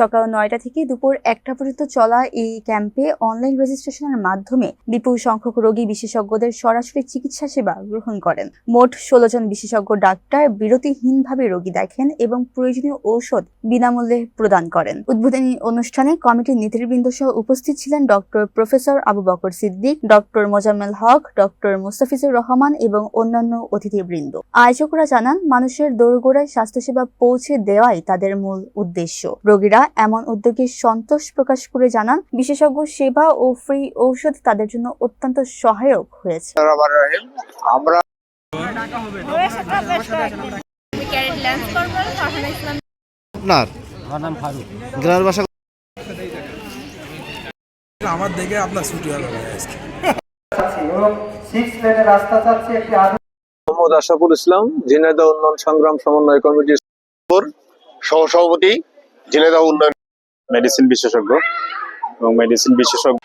সকাল নয়টা থেকে দুপুর একটা পর্যন্ত চলা এই ক্যাম্পে অনলাইন রেজিস্ট্রেশনের মাধ্যমে বিপুল সংখ্যক রোগী বিশেষজ্ঞদের সরাসরি চিকিৎসা সেবা গ্রহণ করেন। মোট ষোলো জন বিশেষজ্ঞ ডাক্তার বিরতিহীনভাবে রোগী দেখেন এবং প্রয়োজনীয় ঔষধ বিনামূল্যে প্রদান করেন। উদ্বোধনী অনুষ্ঠানে কমিটির নেতৃবৃন্দ সহ উপস্থিত ছিলেন doctor professor Abu Bakar Siddique, doctor Mozammel Haque, doctor Mustafizur Rahman এবং অন্যান্য অতিথিবৃন্দ। আয়োজকরা জানান, মানুষের দোরগোড়ায় স্বাস্থ্যসেবা পৌঁছে দেওয়াই তাদের মূল উদ্দেশ্য। রোগীরা এমন উদ্যোগে সন্তোষ প্রকাশ করে জানান বিশেষজ্ঞ সেবা ও ফ্রি ঔষধ তাদের জন্য অত্যন্ত সহায়ক হয়েছে। আমরা আমার গ্রামের বাসা আমার দেখে আপনার ছুটি আজকে। মোহাম্মদ আশরাফুল ইসলাম ঝিনাইদহ উন্নয়ন সংগ্রাম সমন্বয় কমিটির সহসভাপতি। ঝিনাইদহ উন্নয়ন মেডিসিন বিশেষজ্ঞ এবং মেডিসিন বিশেষজ্ঞ